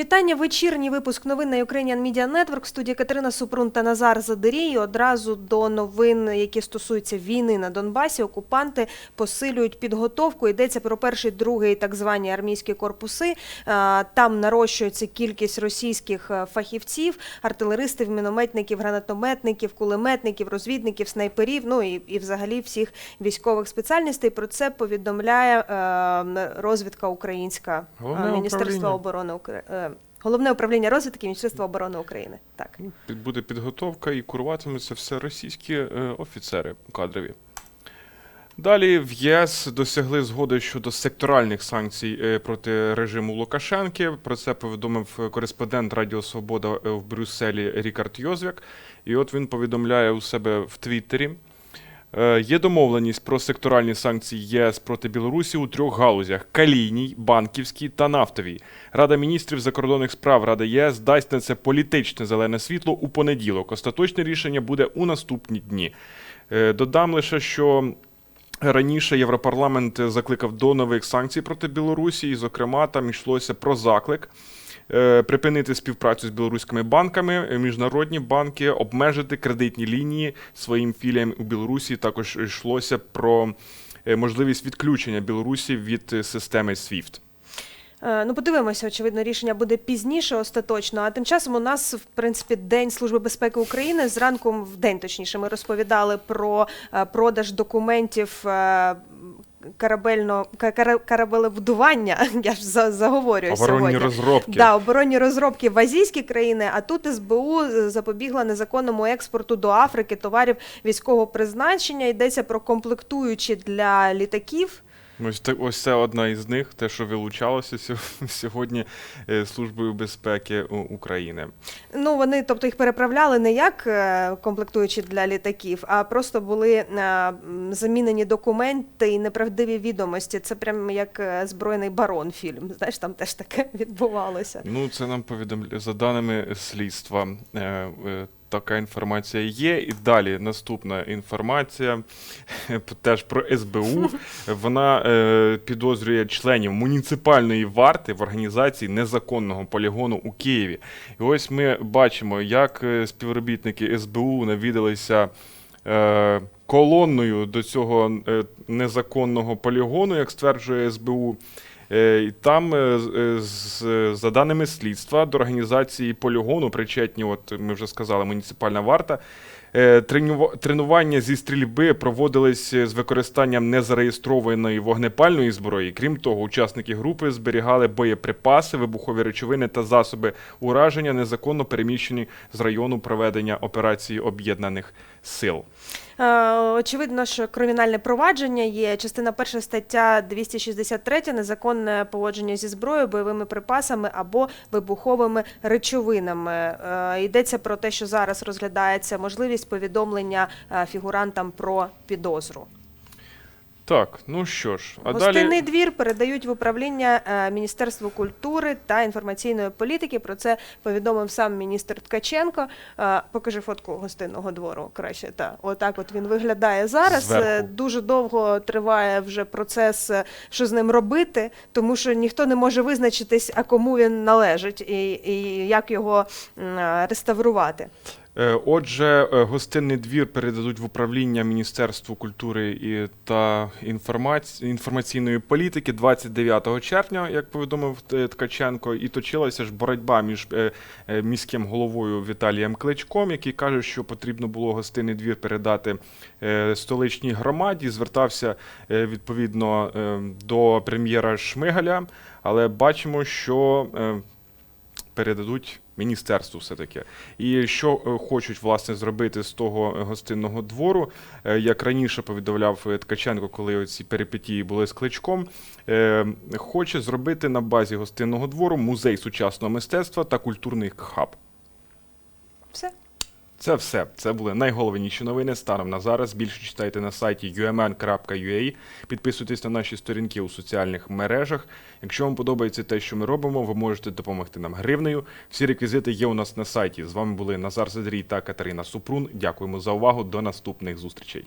Вітання. Вечірній випуск новин на Ukrainian Media Network. В студії Катерина Супрун та Назар Задирій. Одразу до новин, які стосуються війни на Донбасі. Окупанти посилюють підготовку. Йдеться про перший, другий так звані армійські корпуси. Там нарощується кількість російських е, фахівців, артилеристів, мінометників, гранатометників, кулеметників, розвідників, снайперів. Ну і, і взагалі всіх військових спеціальностей. Про це повідомляє е, розвідка українська Головне е, Міністерства управління. оборони України. Головне управління розвідки Міністерства оборони України. Так. Ну, під- Буде підготовка і куруватимуться все російські е, офіцери кадрові. Далі в ЄС досягли згоди щодо секторальних санкцій е, проти режиму Лукашенки. Про це повідомив кореспондент Радіо Свобода е, в Брюсселі Рікард Йозвяк. І от він повідомляє у себе в Твіттері. Е, Є домовленість про секторальні санкції ЄС проти Білорусі у трьох галузях: калійній, банківській та нафтовій. Рада міністрів закордонних справ Рада ЄС дасть на це політичне зелене світло у понеділок. Остаточне рішення буде у наступні дні. Е, Додам лише, що Раніше Європарламент закликав до нових санкцій проти Білорусі, і, зокрема, там йшлося про заклик припинити співпрацю з білоруськими банками, е, міжнародні банки, обмежити кредитні лінії своїм філіям у Білорусі. Також йшлося про е, можливість відключення Білорусі від е, системи SWIFT. Е, Ну, подивимося, очевидно, рішення буде пізніше, остаточно. А тим часом у нас, в принципі, День Служби безпеки України. Зранку, в день точніше, ми розповідали про е, продаж документів. Е, Корабельно корабелебудування, я ж за- заговорюю Оборонні сьогодні. розробки. Да, оборонні розробки в азійські країни, а тут СБУ запобігла незаконному експорту до Африки товарів військового призначення. Йдеться про комплектуючі для літаків. Ось це ось це одна із них, те, що вилучалося сьогодні е, Службою безпеки України. Ну, вони, тобто, їх переправляли не як е, комплектуючі для літаків, а просто були е, замінені документи і неправдиві відомості. Це прям як збройний барон фільм. Знаєш, там теж таке відбувалося. Ну, це нам повідомляє за даними слідства. Така інформація є. І далі наступна інформація теж про СБУ. Вона е, підозрює членів муніципальної варти в організації незаконного полігону у Києві. І ось ми бачимо, як е, співробітники СБУ навідалися. е, Колонною до цього е, незаконного полігону, як стверджує СБУ, і Там, е, е, за даними слідства, до організації полігону причетні, от ми вже сказали, муніципальна варта. Е, Тренування зі стрільби проводились з використанням незареєстрованої вогнепальної зброї. Крім того, учасники групи зберігали боєприпаси, вибухові речовини та засоби ураження, незаконно переміщені з району проведення операції об'єднаних сил. Е, Очевидно, що кримінальне провадження є. Частина перша стаття 263 незаконне поводження зі зброєю, бойовими припасами або вибуховими речовинами. Е, Йдеться про те, що зараз розглядається можливість повідомлення е, фігурантам про підозру. Так, ну що ж, а Гостинний далі. двір передають в управління е, Міністерству культури та інформаційної політики. Про це повідомив сам міністр Ткаченко. Е, Покажи фотку гостинного двору краще. Та отак, от він виглядає зараз. Зверху. Дуже довго триває вже процес, що з ним робити, тому що ніхто не може визначитись, а кому він належить, і, і як його реставрувати. Е, Отже, е, гостинний двір передадуть в управління Міністерству культури і та інформаці... інформаційної політики 29 червня, як повідомив е, Ткаченко, і точилася ж боротьба між міським головою Віталієм Кличком, який каже, що потрібно було гостинний двір передати столичній громаді. Звертався відповідно до прем'єра Шмигаля, але бачимо, що передадуть міністерству все-таки. І що е, хочуть власне зробити з того гостинного двору, е, як раніше повідомляв е, Ткаченко, коли ці перипетії були з кличком, хоче зробити на базі гостинного двору музей сучасного мистецтва та культурний хаб. Все. Це все. Це були найголовніші новини станом на зараз. Більше читайте на сайті umn.ua. Підписуйтесь на наші сторінки у соціальних мережах. Якщо вам подобається те, що ми робимо, ви можете допомогти нам гривнею. Всі реквізити є у нас на сайті. З вами були Назар Задрій та Катерина Супрун. Дякуємо за увагу. До наступних зустрічей.